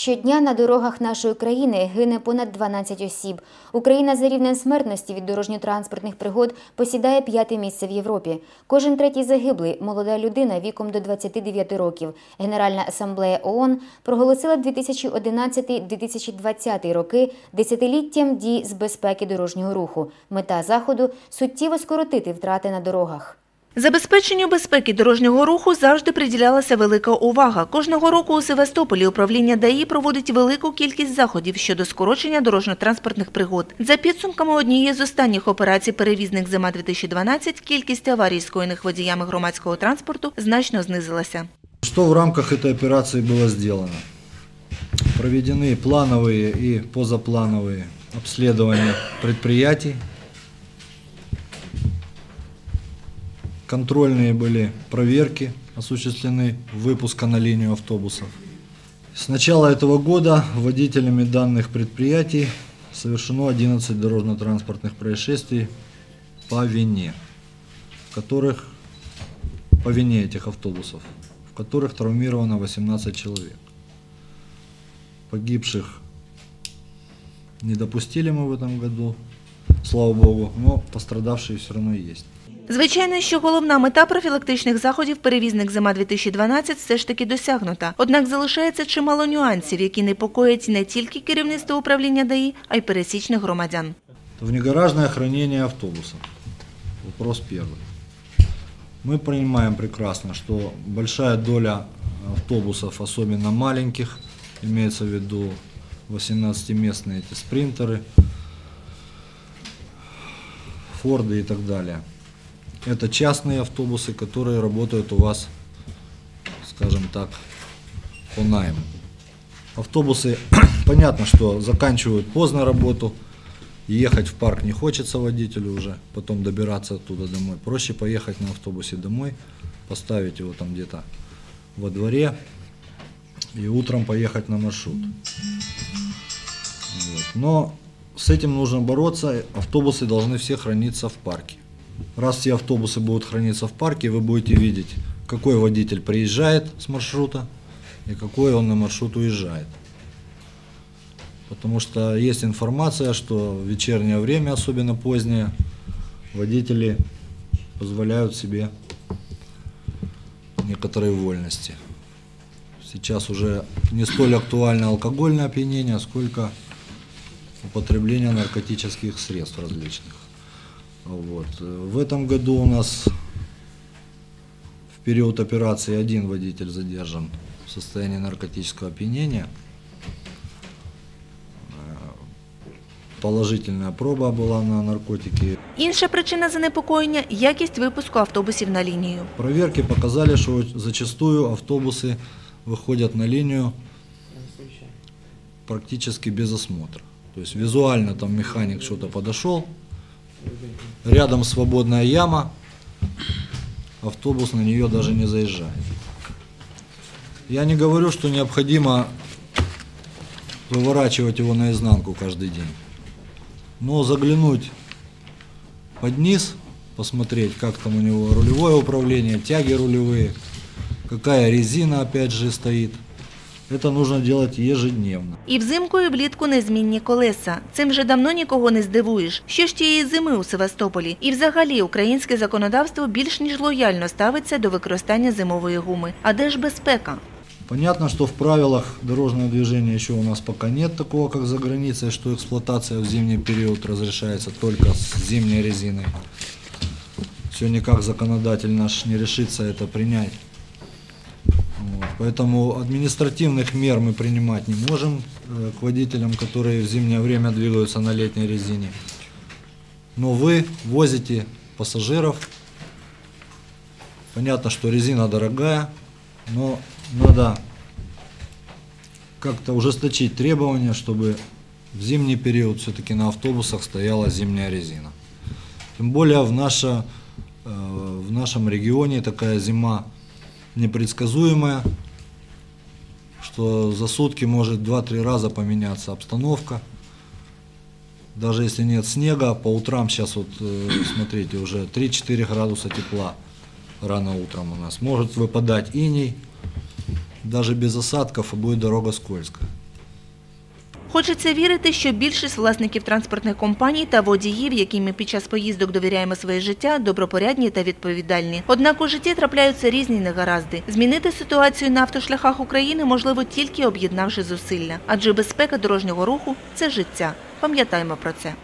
Щодня на дорогах нашої країни гине понад 12 осіб. Україна за рівнем смертності від дорожньо-транспортних пригод посідає п'яте місце в Європі. Кожен третій загиблий молода людина віком до 29 років. Генеральна асамблея ООН проголосила 2011-2020 роки десятиліттям дій з безпеки дорожнього руху. Мета заходу суттєво скоротити втрати на дорогах. Забезпеченню безпеки дорожнього руху завжди приділялася велика увага. Кожного року у Севастополі управління ДАІ проводить велику кількість заходів щодо скорочення дорожньо-транспортних пригод. За підсумками однієї з останніх операцій «Перевізник зима-2012» кількість аварій, скоєних водіями громадського транспорту, значно знизилася. Что в рамках этой операции было сделано? Проведены плановые и позаплановые обследования предприятий. Контрольные были проверки, осуществлены выпуска на линию автобусов. С начала этого года водителями данных предприятий совершено 11 дорожно-транспортных происшествий по вине, в которых по вине этих автобусов, в которых травмировано 18 человек. Погибших не допустили мы в этом году, слава богу, но пострадавшие все равно есть. Звичайно, що головна мета профілактичних заходів «Перевізник зима-2012» все ж таки досягнута. Однак залишається чимало нюансів, які непокоять не тільки керівництво управління ДАІ, а й пересічних громадян. Внегаражное хранение автобусов. Вопрос первый. Мы понимаем прекрасно, что большая доля автобусов, особенно маленьких, имеется в виду 18-местные эти спринтеры, форды и так далее. Это частные автобусы, которые работают у вас, скажем так, по найму. Автобусы, понятно, что заканчивают поздно работу, ехать в парк не хочется водителю уже, потом добираться оттуда домой. Проще поехать на автобусе домой, поставить его там где-то во дворе и утром поехать на маршрут. Вот. Но с этим нужно бороться, автобусы должны все храниться в парке. Раз все автобусы будут храниться в парке, вы будете видеть, какой водитель приезжает с маршрута и какой он на маршрут уезжает. Потому что есть информация, что в вечернее время, особенно позднее, водители позволяют себе некоторые вольности. Сейчас уже не столь актуально алкогольное опьянение, сколько употребление наркотических средств различных. Вот. В этом году у нас в период операции один водитель задержан в состоянии наркотического опьянения. Положительная проба была на наркотики. Інша причина занепокоєння – якість випуску автобусів на лінію. Проверки показали, что зачастую автобусы выходят на линию практически без осмотра. То есть визуально там механик что-то подошел, рядом свободная яма, автобус на нее даже не заезжает. Я не говорю, что необходимо выворачивать его наизнанку каждый день. Но заглянуть под низ, посмотреть, как там у него рулевое управление, тяги рулевые, какая резина опять же стоит. Это нужно делать ежедневно. І взимку, і влітку незмінні колеса. Цим вже давно нікого не здивуєш. Що ж тієї зими у Севастополі? І взагалі українське законодавство більш ніж лояльно ставиться до використання зимової гуми. А де ж безпека? Понятно, что в правилах дорожного движения еще у нас пока нет такого, как за границей, что эксплуатация в зимний период разрешается только с зимней резиной. Все никак законодатель наш не решится это принять. Поэтому административных мер мы принимать не можем э, к водителям, которые в зимнее время двигаются на летней резине. Но вы возите пассажиров. Понятно, что резина дорогая, но надо как-то ужесточить требования, чтобы в зимний период все-таки на автобусах стояла зимняя резина. Тем более в, наше, э, в нашем регионе такая зима непредсказуемая, что за сутки может 2-3 раза поменяться обстановка. Даже если нет снега, по утрам сейчас вот, э, смотрите, уже 3-4 градуса тепла рано утром у нас. Может выпадать иней, даже без осадков, и будет дорога скользкая. Хочеться вірити, що більшість власників транспортних компаній та водіїв, яким ми під час поїздок довіряємо своє життя, добропорядні та відповідальні. Однак у житті трапляються різні негаразди. Змінити ситуацію на автошляхах України можливо тільки об'єднавши зусилля, адже безпека дорожнього руху це життя. Пам'ятаємо про це.